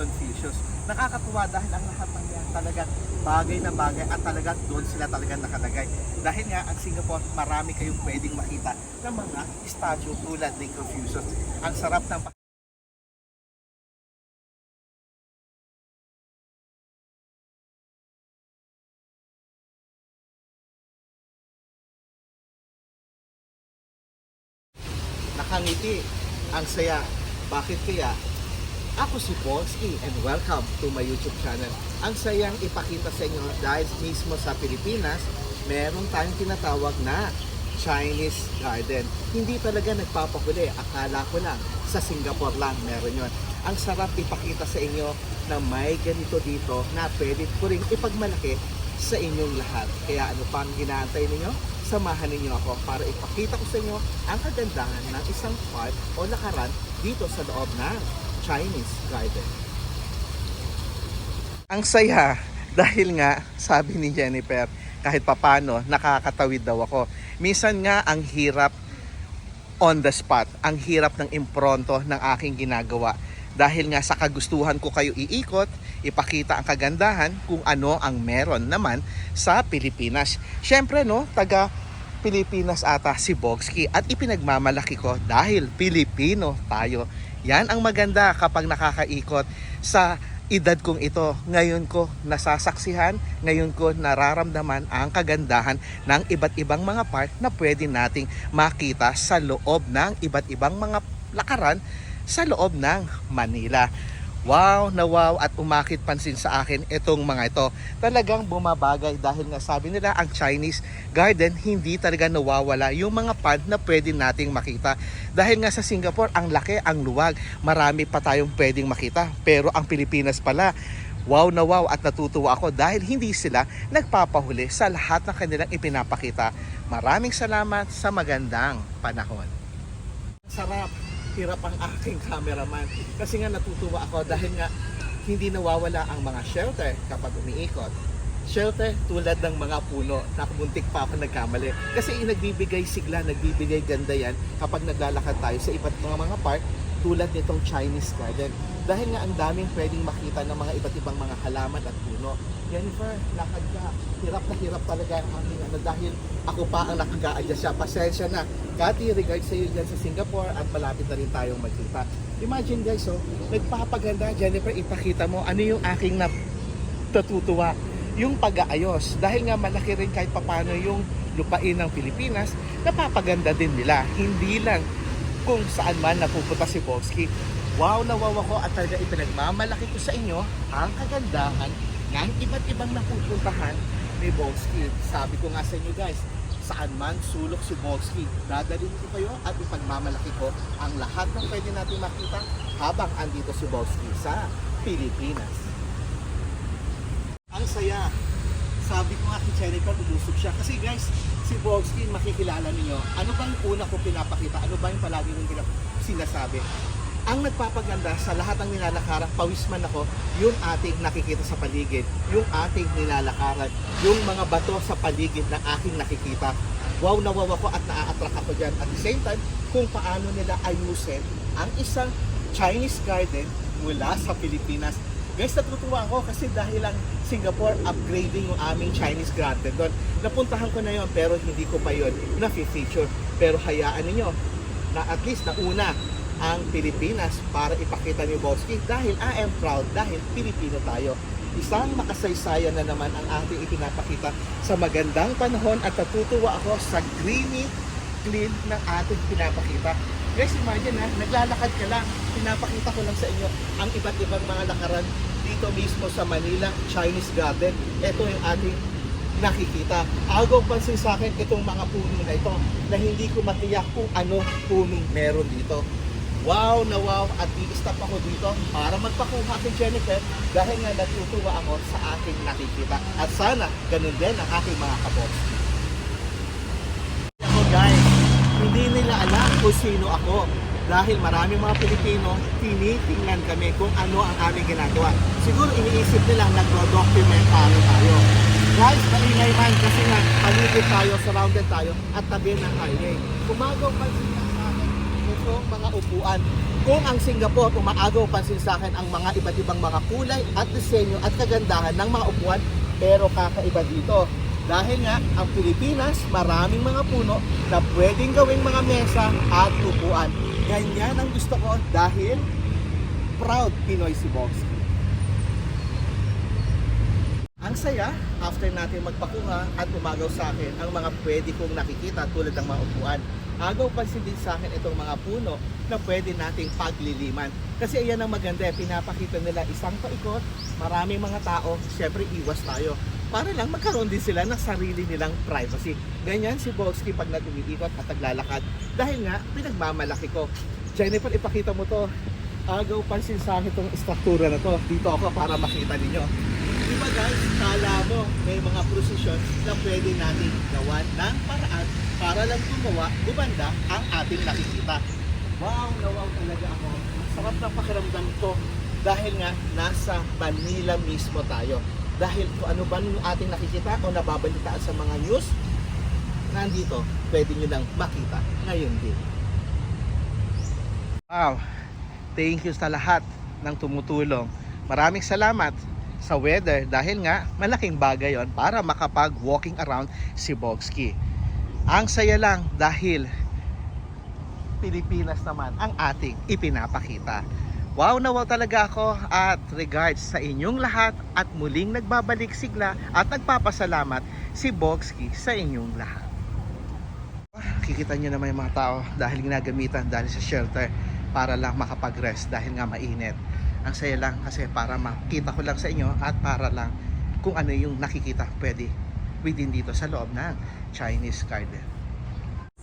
Confucius. Nakakatuwa dahil ang lahat ng yan talagang bagay na bagay at talagang doon sila talagang nakalagay. Dahil nga ang Singapore, marami kayong pwedeng makita ng mga statue tulad ni Confucius. Ang sarap ng nakangiti. Ang saya. Bakit kaya? Ako si Polski and welcome to my YouTube channel. Ang sayang ipakita sa inyo dahil mismo sa Pilipinas, meron tayong tinatawag na Chinese garden. Hindi talaga nagpapahuli. Akala ko lang sa Singapore lang meron yon. Ang sarap ipakita sa inyo na may ganito dito na pwede ko rin ipagmalaki sa inyong lahat. Kaya ano pa ang ginaantay ninyo? Samahan ninyo ako para ipakita ko sa inyo ang kagandahan ng isang part o lakaran dito sa loob ng Chinese garden. Ang saya dahil nga sabi ni Jennifer kahit papano nakakatawid daw ako. Minsan nga ang hirap on the spot, ang hirap ng impronto ng aking ginagawa. Dahil nga sa kagustuhan ko kayo iikot, ipakita ang kagandahan kung ano ang meron naman sa Pilipinas. Siyempre no, taga Pilipinas ata si Bogsky at ipinagmamalaki ko dahil Pilipino tayo. Yan ang maganda kapag nakakaikot sa edad kong ito. Ngayon ko nasasaksihan, ngayon ko nararamdaman ang kagandahan ng iba't ibang mga part na pwede nating makita sa loob ng iba't ibang mga lakaran sa loob ng Manila. Wow na wow at umakit pansin sa akin itong mga ito. Talagang bumabagay dahil nga sabi nila ang Chinese garden hindi talaga nawawala yung mga pad na pwede nating makita. Dahil nga sa Singapore ang laki, ang luwag, marami pa tayong pwedeng makita. Pero ang Pilipinas pala, wow na wow at natutuwa ako dahil hindi sila nagpapahuli sa lahat ng kanilang ipinapakita. Maraming salamat sa magandang panahon. Sarap hirap ang aking cameraman. Kasi nga natutuwa ako dahil nga hindi nawawala ang mga shelter kapag umiikot. Shelter tulad ng mga puno. Nakabuntik pa ako nagkamali. Kasi nagbibigay sigla, nagbibigay ganda yan kapag naglalakad tayo sa iba't mga mga park tulad nitong Chinese garden. Dahil nga ang daming pwedeng makita ng mga iba't ibang mga halaman at puno. Jennifer, lakad ka. Hirap na hirap talaga ang aming ano dahil ako pa ang nakaka-adjust siya. Pasensya na. Kati, regards sa iyo dyan sa Singapore at malapit na rin tayong magkita. Imagine guys, oh, nagpapaganda. Jennifer, ipakita mo ano yung aking natutuwa. Yung pag-aayos. Dahil nga malaki rin kahit papano yung lupain ng Pilipinas, napapaganda din nila. Hindi lang kung saan man napupunta si Bogsky. Wow na wow ako at talaga ipinagmamalaki ko sa inyo ang kagandahan ng iba't ibang napupuntahan ni Bogsky. Sabi ko nga sa inyo guys, saan man sulok si Bogsky, dadalhin ko kayo at ipagmamalaki ko ang lahat ng pwede natin makita habang andito si Bogsky sa Pilipinas. Ang saya. Sabi ko nga kay Jennifer, umusog siya. Kasi guys, si Bogsky, makikilala ninyo, ano ba yung una kong pinapakita? Ano ba yung palagi kong sinasabi? Ang nagpapaganda sa lahat ng nilalakaran, pawis man ako, yung ating nakikita sa paligid, yung ating nilalakaran, yung mga bato sa paligid na aking nakikita. Wow na wow ako at naa-attract ako dyan. At the same time, kung paano nila ayusin ang isang Chinese garden mula sa Pilipinas. Guys, natutuwa ako kasi dahil lang Singapore upgrading yung aming Chinese garden doon. Napuntahan ko na yon pero hindi ko pa yon na-feature. Pero hayaan ninyo na at least nauna ang Pilipinas para ipakita ni Boski dahil I am proud dahil Pilipino tayo. Isang makasaysayan na naman ang ating ipinapakita sa magandang panahon at natutuwa ako sa greeny clean ng ating pinapakita. Guys, imagine ha, naglalakad ka lang, pinapakita ko lang sa inyo ang iba't ibang mga lakaran dito mismo sa Manila Chinese Garden. Ito yung ating nakikita. Agaw pansin sa akin itong mga puno na ito na hindi ko matiyak kung ano punong meron dito. Wow na wow at i-stop ako dito para magpakuha kay Jennifer dahil nga natutuwa ako sa aking nakikita. At sana ganun din ang aking mga kaboss. Ako guys, hindi nila alam kung sino ako. Dahil maraming mga Pilipino, tinitingnan kami kung ano ang aming ginagawa. Siguro iniisip nila nagdo-documentary tayo. Guys, maingay man kasi nga paligid tayo, surrounded tayo at tabi ng highway. Kumagaw pa sila kong mga upuan. Kung ang Singapore, umaagaw pansin sa akin ang mga iba't ibang mga kulay at disenyo at kagandahan ng mga upuan, pero kakaiba dito. Dahil nga, ang Pilipinas, maraming mga puno na pwedeng gawing mga mesa at upuan. Ganyan ang gusto ko dahil proud Pinoy si Boxy. Ang saya, after natin magpakuha at umagaw sa akin ang mga pwede kong nakikita tulad ng mga upuan. Agaw pansin din sa akin itong mga puno na pwede nating pagliliman. Kasi ayan ang maganda, pinapakita nila isang paikot, maraming mga tao, syempre iwas tayo. Para lang magkaroon din sila ng sarili nilang privacy. Ganyan si Boxky pag nag-umiikot at naglalakad. Dahil nga, pinagmamalaki ko. Jennifer, ipakita mo to. Agaw pansin sa akin itong struktura na to. Dito ako para makita ninyo. Ba guys, kala mo may mga prosesyon na pwede natin gawan ng paraan para lang gumawa, gumanda ang ating nakikita. Wow, na wow talaga ako. Sarap na pakiramdam ko dahil nga nasa Manila mismo tayo. Dahil kung ano ba yung ating nakikita o nababalitaan sa mga news, nandito, pwede nyo lang makita ngayon din. Wow, thank you sa lahat ng tumutulong. Maraming salamat sa weather dahil nga malaking bagay yon para makapag walking around si Bogsky. Ang saya lang dahil Pilipinas naman ang ating ipinapakita. Wow na wow talaga ako at regards sa inyong lahat at muling nagbabalik sigla at nagpapasalamat si Bogsky sa inyong lahat. Kikita nyo naman yung mga tao dahil ginagamitan dahil sa shelter para lang makapag-rest dahil nga mainit. Ang saya lang kasi para makita ko lang sa inyo at para lang kung ano yung nakikita pwede within dito sa loob ng Chinese garden.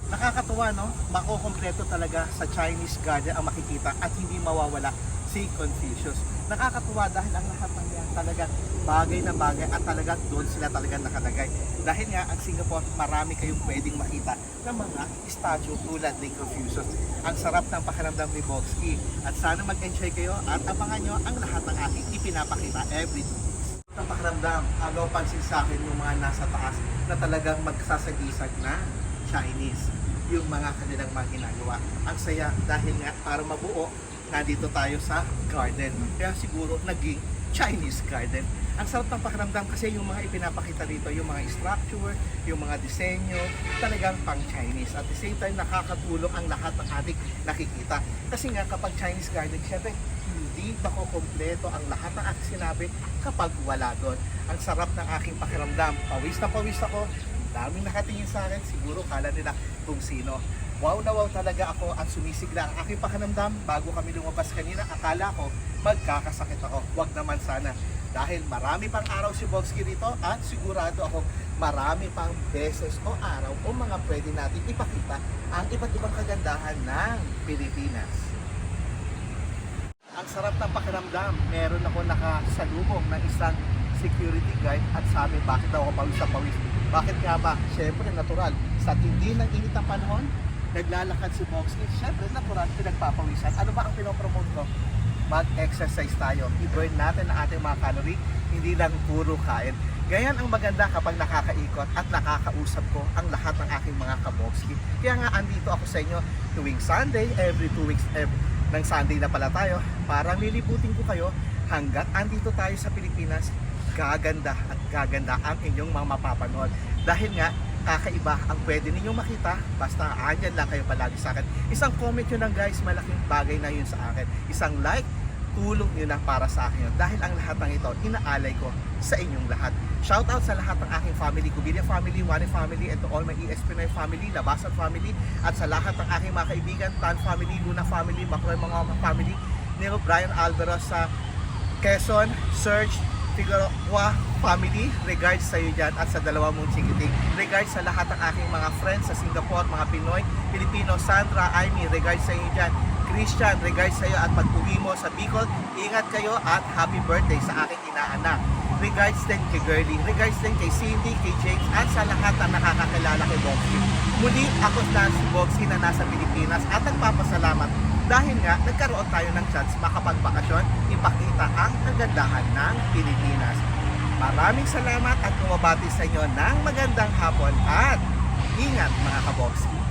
Nakakatuwa no? Makukompleto talaga sa Chinese garden ang makikita at hindi mawawala si Confucius. Nakakatuwa dahil ang lahat ng yan talaga bagay na bagay at talaga doon sila talaga nakalagay. Dahil nga ang Singapore marami kayong pwedeng makita ng mga statue tulad ni Confucius. Ang sarap ng pakiramdam ni Bogsky at sana mag-enjoy kayo at abangan nyo ang lahat ng ating ipinapakita every two weeks. Ang pakiramdam, agaw pansin sa akin yung mga nasa taas na talagang magsasagisag na Chinese yung mga kanilang mga ginagawa. Ang saya dahil nga para mabuo, nandito tayo sa garden. Kaya siguro naging Chinese garden. Ang sarap ng pakiramdam kasi yung mga ipinapakita dito, yung mga structure, yung mga disenyo, talagang pang Chinese. At the same time, nakakatulong ang lahat ng ating nakikita. Kasi nga kapag Chinese garden, syempre, hindi makukompleto ang lahat ng aking sinabi kapag wala doon. Ang sarap ng aking pakiramdam. Pawis na pawis ako. Daming nakatingin sa akin. Siguro kala nila kung sino. Wow na wow talaga ako at sumisigla ang aking pakiramdam bago kami lumabas kanina. Akala ko magkakasakit ako. Wag naman sana. Dahil marami pang araw si Bogsky dito at sigurado ako marami pang beses o araw o mga pwede natin ipakita ang iba't ibang kagandahan ng Pilipinas. Ang sarap ng pakiramdam. Meron ako nakasalubong ng isang security guard at sabi bakit daw ako pawis na pawis. Bakit nga ba? Siyempre natural. Sa tindi ng init ng panahon, naglalakad si Boxy. Siyempre natural, pinagpapawisan. Ano ba ang pinopromote ko? Mag-exercise tayo. I-burn natin ang ating mga calorie, hindi lang puro kain. Ganyan ang maganda kapag nakakaikot at nakakausap ko ang lahat ng aking mga kaboxki. Kaya nga andito ako sa inyo tuwing Sunday, every two weeks, every, ng Sunday na pala tayo. Parang lilibutin ko kayo hanggat andito tayo sa Pilipinas, gaganda at gaganda ang inyong mga mapapanood. Dahil nga, kakaiba ang pwede ninyong makita basta andyan lang kayo palagi sa akin. Isang comment yun lang guys, malaking bagay na yun sa akin. Isang like, tulong yun lang para sa akin. Dahil ang lahat ng ito, inaalay ko sa inyong lahat. Shout out sa lahat ng aking family, Kubilia family, Wani family, and to all my ES Pinoy family, Labasan family, at sa lahat ng aking mga kaibigan, Tan family, Luna family, Macroy mga family, Neil Brian Alvarez sa Quezon, Serge, Figueroa family, regards sa iyo dyan at sa dalawa mong chikiting. Regards sa lahat ng aking mga friends sa Singapore, mga Pinoy, Pilipino, Sandra, Amy, regards sa iyo dyan. Christian, regards sa iyo at pag-uwi mo sa Bicol, ingat kayo at happy birthday sa aking inaanak. Regards din kay Girlie, regards din kay Cindy, kay James, at sa lahat na nakakakilala kay Boxy. Muli ako na si Boxy na nasa Pilipinas at nagpapasalamat dahil nga nagkaroon tayo ng chance makapagbakasyon, ipakita ang kagandahan ng Pilipinas. Maraming salamat at kumabati sa inyo ng magandang hapon at ingat mga kaboxy.